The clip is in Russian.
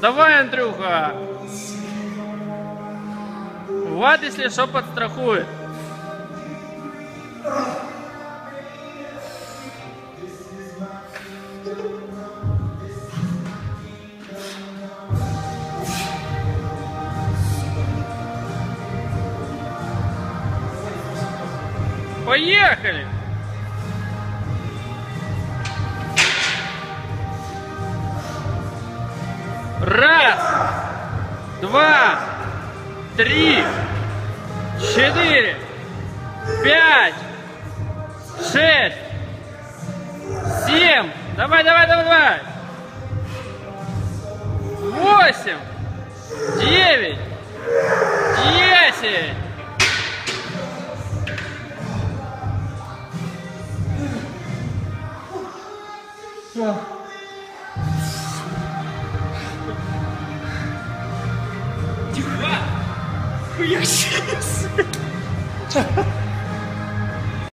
Давай, Андрюха. Влад, если что, подстрахует. Поехали! Раз, два, три, четыре, пять, шесть, семь. Давай, давай, давай, давай. Восемь, девять, десять. 悔しいです。